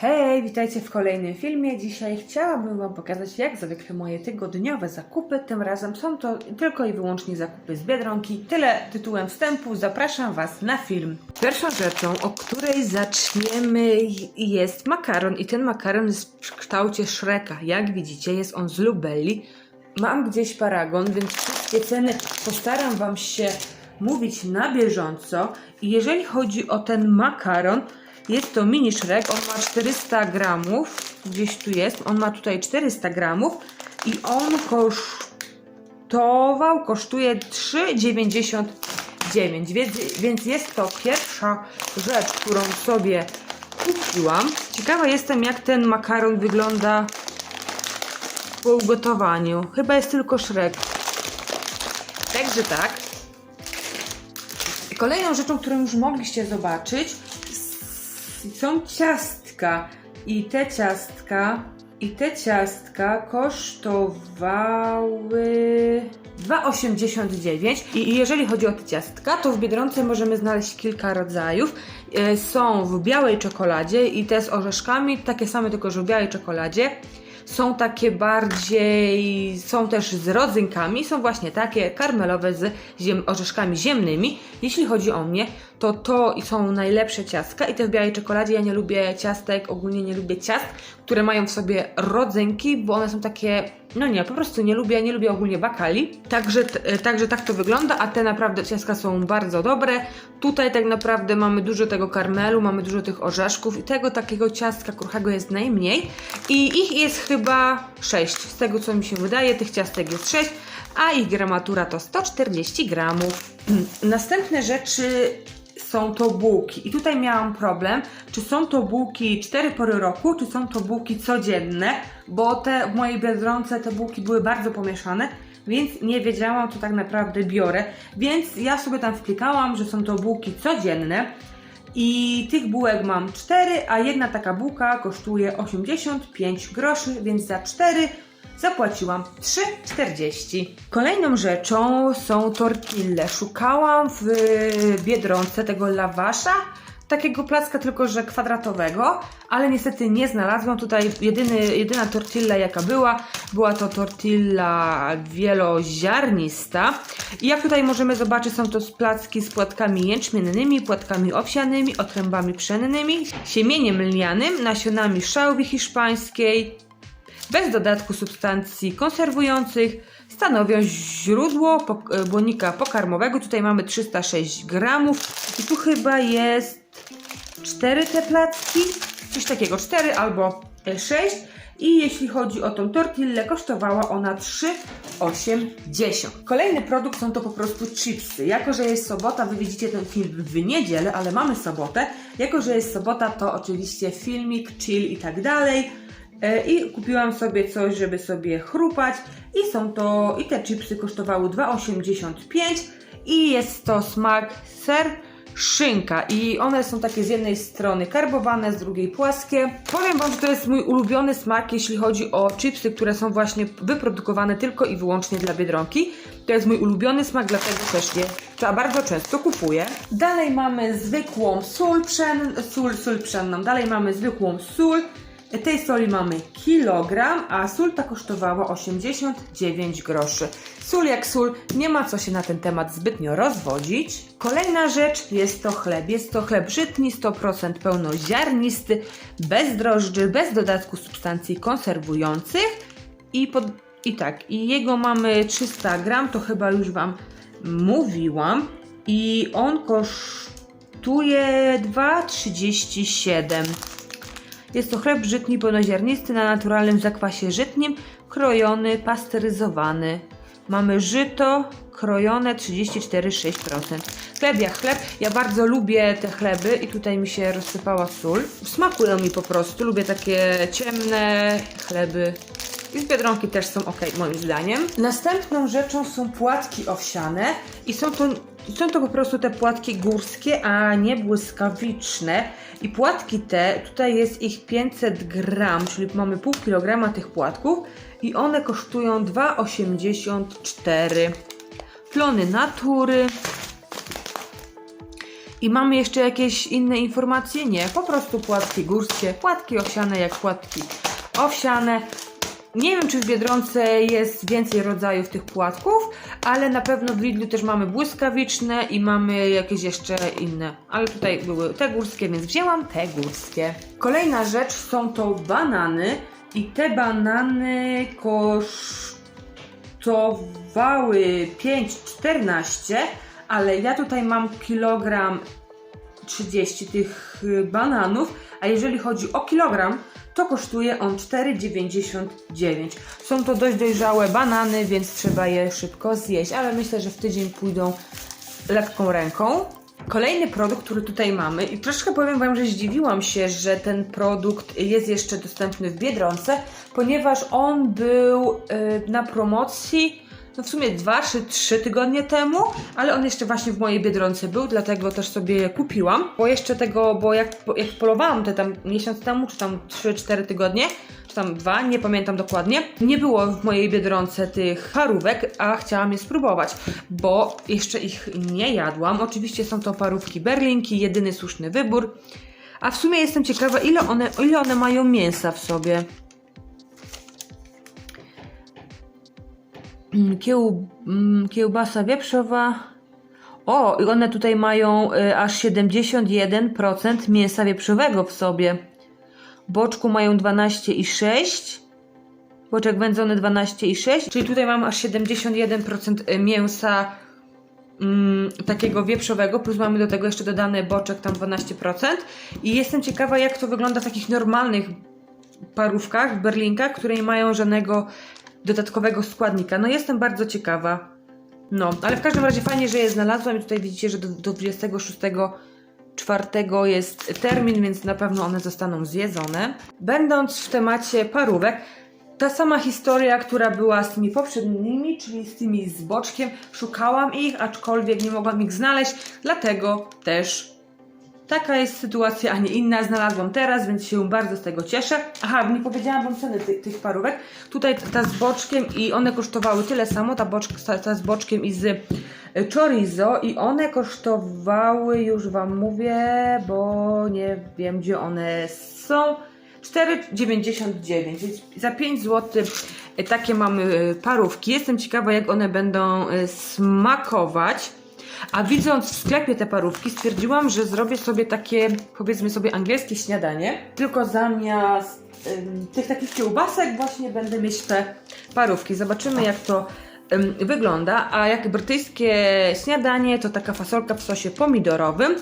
Hej, witajcie w kolejnym filmie. Dzisiaj chciałabym Wam pokazać, jak zwykle moje tygodniowe zakupy. Tym razem są to tylko i wyłącznie zakupy z Biedronki. Tyle tytułem wstępu. Zapraszam Was na film. Pierwszą rzeczą, o której zaczniemy, jest makaron. I ten makaron jest w kształcie Shreka. Jak widzicie, jest on z Lubelli. Mam gdzieś paragon, więc wszystkie ceny postaram Wam się mówić na bieżąco. I jeżeli chodzi o ten makaron, jest to mini Shrek, on ma 400 gramów, gdzieś tu jest, on ma tutaj 400 gramów i on kosztował, kosztuje 3,99, więc, więc jest to pierwsza rzecz, którą sobie kupiłam. Ciekawa jestem, jak ten makaron wygląda po ugotowaniu. Chyba jest tylko Shrek. Także tak. Kolejną rzeczą, którą już mogliście zobaczyć, są ciastka. I te ciastka, i te ciastka kosztowały 2,89 i jeżeli chodzi o te ciastka, to w Biedronce możemy znaleźć kilka rodzajów. E, Są w białej czekoladzie i te z orzeszkami, takie same tylko, że w białej czekoladzie. Są takie bardziej, są też z rodzynkami, są właśnie takie karmelowe z ziem, orzeszkami ziemnymi. Jeśli chodzi o mnie, to to są najlepsze ciastka i te w białej czekoladzie. Ja nie lubię ciastek, ogólnie nie lubię ciast, które mają w sobie rodzynki, bo one są takie, no nie, po prostu nie lubię, nie lubię ogólnie bakali. Także, t- także tak to wygląda, a te naprawdę ciastka są bardzo dobre. Tutaj tak naprawdę mamy dużo tego karmelu, mamy dużo tych orzeszków i tego takiego ciastka kruchego jest najmniej. I ich jest chyba 6, z tego co mi się wydaje, tych ciastek jest 6, a ich gramatura to 140 gramów. Następne rzeczy są to bułki. I tutaj miałam problem, czy są to bułki 4 pory roku, czy są to bułki codzienne, bo te w mojej biedronce te bułki były bardzo pomieszane, więc nie wiedziałam, co tak naprawdę biorę. Więc ja sobie tam wklikałam, że są to bułki codzienne. I tych bułek mam 4, a jedna taka bułka kosztuje 85 groszy, więc za 4 zapłaciłam 3,40. Kolejną rzeczą są tortille. Szukałam w Biedronce tego lawasza, takiego placka tylko, że kwadratowego, ale niestety nie znalazłam. Tutaj jedyny, jedyna tortilla jaka była, była to tortilla wieloziarnista. I jak tutaj możemy zobaczyć, są to placki z płatkami jęczmiennymi, płatkami owsianymi, otrębami pszennymi, siemieniem lnianym, nasionami szałwi hiszpańskiej, bez dodatku substancji konserwujących stanowią źródło e, błonnika pokarmowego. Tutaj mamy 306 gramów i tu chyba jest 4 te placki, coś takiego, 4 albo 6. I jeśli chodzi o tą tortillę, kosztowała ona 3,80. Kolejny produkt są to po prostu chipsy. Jako, że jest sobota, wy widzicie ten film w niedzielę, ale mamy sobotę. Jako, że jest sobota, to oczywiście filmik, chill i tak dalej. E, I kupiłam sobie coś, żeby sobie chrupać. I są to, i te chipsy kosztowały 2,85 i jest to smak ser szynka i one są takie z jednej strony karbowane, z drugiej płaskie. Powiem Wam, że to jest mój ulubiony smak, jeśli chodzi o chipsy, które są właśnie wyprodukowane tylko i wyłącznie dla Biedronki. To jest mój ulubiony smak, dlatego też je bardzo często kupuję. Dalej mamy zwykłą sól, pszen, sól, sól pszenną. Dalej mamy zwykłą sól. Tej soli mamy kilogram, a sól ta kosztowała 89 groszy. Sól jak sól, nie ma co się na ten temat zbytnio rozwodzić. Kolejna rzecz jest to chleb. Jest to chleb żytni, 100% pełnoziarnisty, bez drożdży, bez dodatku substancji konserwujących i, pod, i tak, i jego mamy 300 gram, to chyba już Wam mówiłam i on kosztuje 2,37 jest to chleb żytni pełnoziarnisty na naturalnym zakwasie żytnim, krojony, pasteryzowany. Mamy żyto krojone 34,6%. Chleb jak chleb. Ja bardzo lubię te chleby i tutaj mi się rozsypała sól. Smakują mi po prostu. Lubię takie ciemne chleby. I z Biedronki też są ok, moim zdaniem. Następną rzeczą są płatki owsiane i są to, są to po prostu te płatki górskie, a nie błyskawiczne. I płatki te, tutaj jest ich 500 gram, czyli mamy pół kilograma tych płatków i one kosztują 2,84. Plony natury. I mamy jeszcze jakieś inne informacje? Nie, po prostu płatki górskie, płatki owsiane jak płatki owsiane. Nie wiem, czy w Biedronce jest więcej rodzajów tych płatków, ale na pewno w Lidlu też mamy błyskawiczne i mamy jakieś jeszcze inne. Ale tutaj były te górskie, więc wzięłam te górskie. Kolejna rzecz są to banany i te banany kosztowały 5,14, ale ja tutaj mam kilogram 30 tych bananów, a jeżeli chodzi o kilogram, to kosztuje on 4,99. Są to dość dojrzałe banany, więc trzeba je szybko zjeść, ale myślę, że w tydzień pójdą lekką ręką. Kolejny produkt, który tutaj mamy i troszkę powiem Wam, że zdziwiłam się, że ten produkt jest jeszcze dostępny w Biedronce, ponieważ on był y, na promocji no w sumie dwa czy trzy tygodnie temu, ale on jeszcze właśnie w mojej Biedronce był, dlatego też sobie kupiłam. Bo jeszcze tego, bo jak, jak polowałam te tam miesiąc temu, czy tam 3-4 tygodnie, czy tam dwa, nie pamiętam dokładnie, nie było w mojej Biedronce tych parówek, a chciałam je spróbować, bo jeszcze ich nie jadłam. Oczywiście są to parówki berlinki, jedyny słuszny wybór. A w sumie jestem ciekawa, ile one, ile one mają mięsa w sobie. Kieł, mm, kiełbasa wieprzowa. O, i one tutaj mają y, aż 71% mięsa wieprzowego w sobie. Boczku mają 12,6. Boczek wędzony 12,6. Czyli tutaj mam aż 71% mięsa mm, takiego wieprzowego, plus mamy do tego jeszcze dodany boczek tam 12%. I jestem ciekawa, jak to wygląda w takich normalnych parówkach, berlinkach, które nie mają żadnego dodatkowego składnika. No jestem bardzo ciekawa. No, ale w każdym razie fajnie, że je znalazłam i tutaj widzicie, że do, do 26 czwartego jest termin, więc na pewno one zostaną zjedzone. Będąc w temacie parówek, ta sama historia, która była z tymi poprzednimi, czyli z tymi z boczkiem, szukałam ich, aczkolwiek nie mogłam ich znaleźć, dlatego też taka jest sytuacja, a nie inna. Znalazłam teraz, więc się bardzo z tego cieszę. Aha, nie powiedziałam Wam ceny ty, tych parówek. Tutaj ta z boczkiem i one kosztowały tyle samo, ta, boczka, ta, ta z boczkiem i z y, chorizo i one kosztowały, już Wam mówię, bo nie wiem gdzie one są. 4,99, więc za 5 zł takie mamy y, parówki. Jestem ciekawa, jak one będą smakować. A widząc w sklepie te parówki, stwierdziłam, że zrobię sobie takie, powiedzmy sobie, angielskie śniadanie. Tylko zamiast ym, tych takich kiełbasek właśnie będę mieć te parówki. Zobaczymy, jak to ym, wygląda. A jak brytyjskie śniadanie, to taka fasolka w sosie pomidorowym.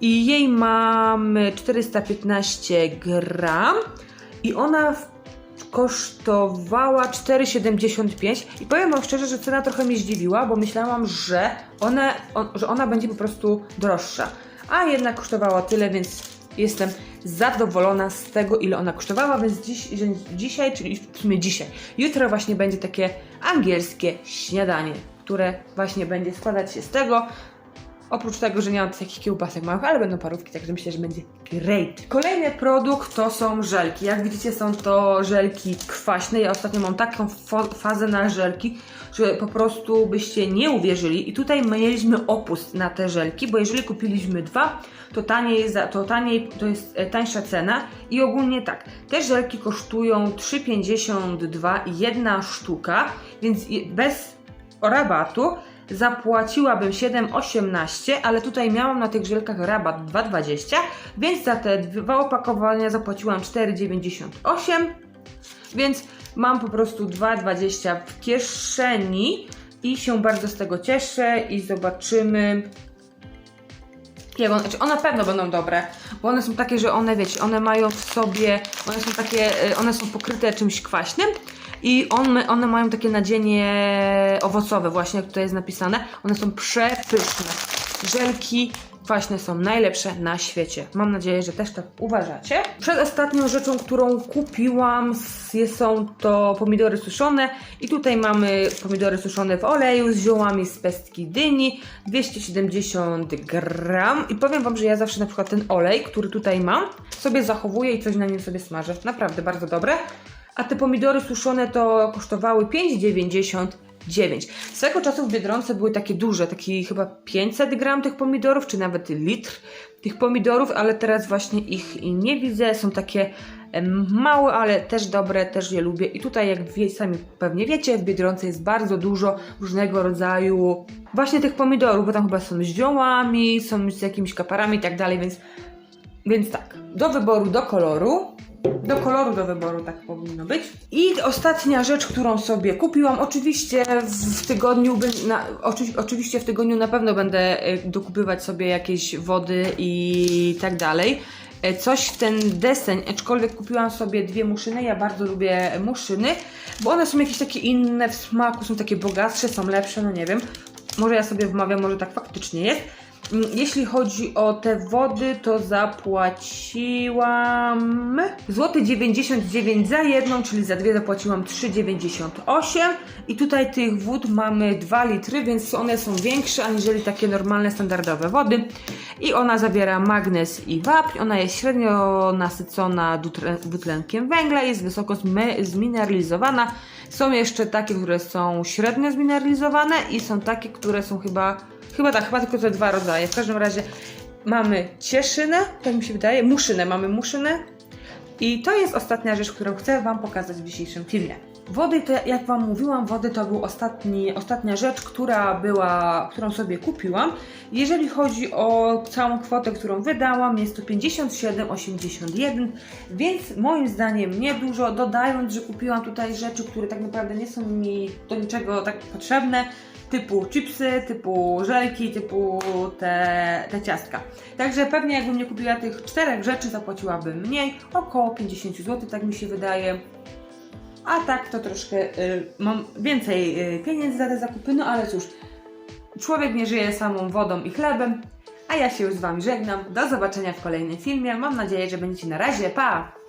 I jej mamy 415 gram. I ona w kosztowała 4,75 i powiem Wam szczerze, że cena trochę mnie zdziwiła, bo myślałam, że, one, on, że ona będzie po prostu droższa. A jednak kosztowała tyle, więc jestem zadowolona z tego, ile ona kosztowała, więc dziś, dzisiaj, czyli w sumie dzisiaj, jutro właśnie będzie takie angielskie śniadanie, które właśnie będzie składać się z tego, Oprócz tego, że nie mam takich kiełbasek małych, ale będą parówki, także myślę, że będzie great. Kolejny produkt to są żelki. Jak widzicie są to żelki kwaśne. Ja ostatnio mam taką fazę na żelki, że po prostu byście nie uwierzyli. I tutaj mieliśmy opust na te żelki, bo jeżeli kupiliśmy dwa, to taniej, to taniej, to jest e, tańsza cena. I ogólnie tak, te żelki kosztują 3,52 jedna sztuka, więc bez rabatu zapłaciłabym 7,18, ale tutaj miałam na tych żelkach rabat 2,20, więc za te dwa opakowania zapłaciłam 4,98, więc mam po prostu 2,20 w kieszeni i się bardzo z tego cieszę i zobaczymy. Jak one, znaczy one na pewno będą dobre, bo one są takie, że one wiecie, one mają w sobie, one są takie, y, one są pokryte czymś kwaśnym i one, one mają takie nadzienie owocowe, właśnie jak tutaj jest napisane. One są przepyszne. Żelki kwaśne są najlepsze na świecie. Mam nadzieję, że też tak uważacie. Przedostatnią rzeczą, którą kupiłam są to pomidory suszone i tutaj mamy pomidory suszone w oleju z ziołami z pestki dyni 270 gram i powiem Wam, że ja zawsze na przykład ten olej, który tutaj mam sobie zachowuję i coś na nim sobie smażę. Naprawdę bardzo dobre. A te pomidory suszone to kosztowały 5,90 Swego czasu w Biedronce były takie duże, taki chyba 500 gram tych pomidorów, czy nawet litr tych pomidorów, ale teraz właśnie ich nie widzę. Są takie małe, ale też dobre, też je lubię. I tutaj, jak wie, sami pewnie wiecie, w Biedronce jest bardzo dużo różnego rodzaju właśnie tych pomidorów, bo tam chyba są z ziołami, są z jakimiś kaparami i tak dalej, więc, więc tak, do wyboru, do koloru. Do koloru, do wyboru, tak powinno być. I ostatnia rzecz, którą sobie kupiłam, oczywiście w, tygodniu, na, oczy, oczywiście w tygodniu na pewno będę e, dokupywać sobie jakieś wody i tak dalej. E, Coś w ten deseń, aczkolwiek kupiłam sobie dwie muszyny, ja bardzo lubię muszyny, bo one są jakieś takie inne w smaku, są takie bogatsze, są lepsze, no nie wiem. Może ja sobie wmawiam, może tak faktycznie jest. Mm, Jeśli chodzi o te wody, to zapłaciłam złoty 99 za jedną, czyli za dwie zapłaciłam 3,98 i tutaj tych wód mamy 2 litry, więc one są większe aniżeli takie normalne, standardowe wody. I ona zawiera magnez i wapń, ona jest średnio nasycona dwutlenkiem węgla, jest wysoko zmi- zmineralizowana. Są jeszcze takie, które są średnio zmineralizowane i są takie, które są chyba Chyba tak, chyba tylko te dwa rodzaje. W każdym razie mamy cieszynę, tak mi się wydaje, muszynę, mamy muszynę. I to jest ostatnia rzecz, którą chcę Wam pokazać w dzisiejszym filmie. Wody, to jak Wam mówiłam, wody to był ostatni, ostatnia rzecz, która była, którą sobie kupiłam. Jeżeli chodzi o całą kwotę, którą wydałam, jest to 57,81, więc moim zdaniem niedużo, dodając, że kupiłam tutaj rzeczy, które tak naprawdę nie są mi do niczego tak potrzebne, typu chipsy, typu żelki, typu te, te ciastka. Także pewnie jakbym nie kupiła tych czterech rzeczy, zapłaciłabym mniej, około 50 zł, tak mi się wydaje. A tak to troszkę y, mam więcej y, pieniędzy za te zakupy, no ale cóż, człowiek nie żyje samą wodą i chlebem. A ja się już z Wami żegnam. Do zobaczenia w kolejnym filmie. Mam nadzieję, że będziecie na razie. Pa!